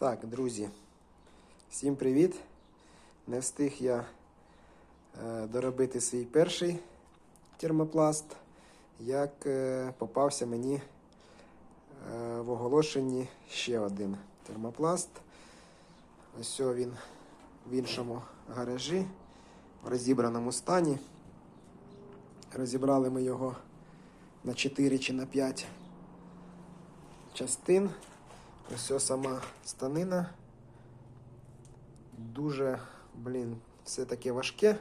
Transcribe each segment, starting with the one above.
Так, друзі, всім привіт. Не встиг я е, доробити свій перший термопласт, як е, попався мені е, в оголошенні ще один термопласт. Ось він в іншому гаражі, в розібраному стані. Розібрали ми його на 4 чи на 5 частин. Ось сама станина. Дуже, блін, все таке важке.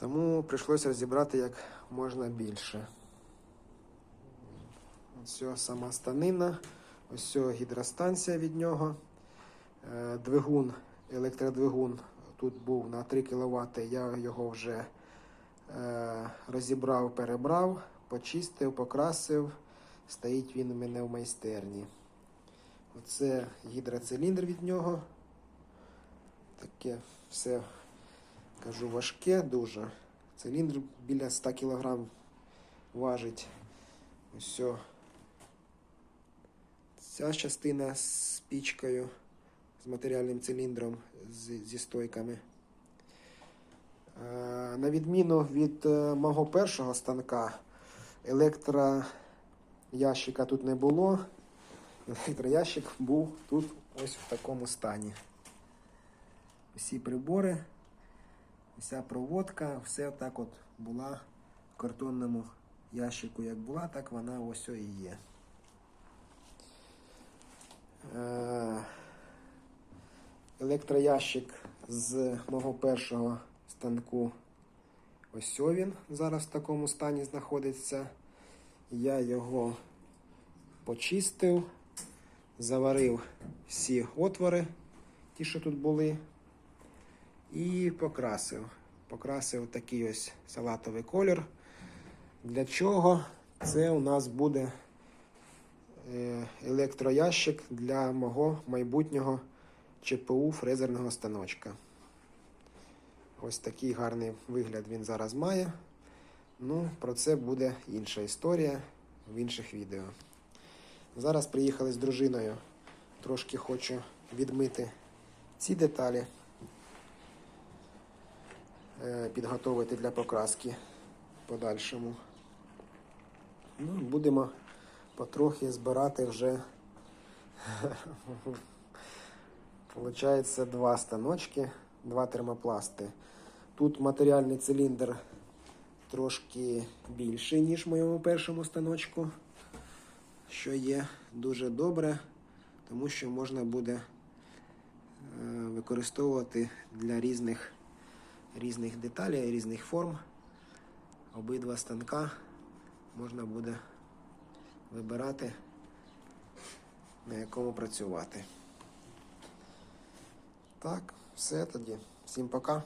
Тому прийшлося розібрати як можна більше. Ось сама станина, ось ось гідростанція від нього. Е, Двигун, електродвигун тут був на 3 кВт. Я його вже е, розібрав, перебрав, почистив, покрасив. Стоїть він у мене в майстерні. Оце гідроциліндр від нього. Таке все, кажу, важке дуже. Циліндр біля 100 кг важить. Ось. Ця частина з пічкою, з матеріальним циліндром, зі стойками. Е, На відміну від е, мого першого станка, електроящика тут не було. Електроящик був тут ось в такому стані. Усі прибори, вся проводка, все так от була в картонному ящику, як була, так вона ось і є. Е, Електроящик з мого першого станку. Ось він зараз в такому стані знаходиться. Я його почистив, заварив всі отвори, ті, що тут були, і покрасив. Покрасив такий ось салатовий колір. Для чого? Це у нас буде е, електроящик для мого майбутнього ЧПУ фрезерного станочка. Ось такий гарний вигляд він зараз має. Ну, про це буде інша історія в інших відео. Зараз приїхали з дружиною. Трошки хочу відмити ці деталі, е, підготовити для покраски подальшому. Ну, будемо потрохи збирати вже. Получається два станочки, два термопласти. Тут матеріальний циліндр трошки більший, ніж в моєму першому станочку, що є дуже добре, тому що можна буде е, використовувати для різних, різних деталей, різних форм. Обидва станка можна буде вибирати, на якому працювати. Так, все тоді. Всім пока.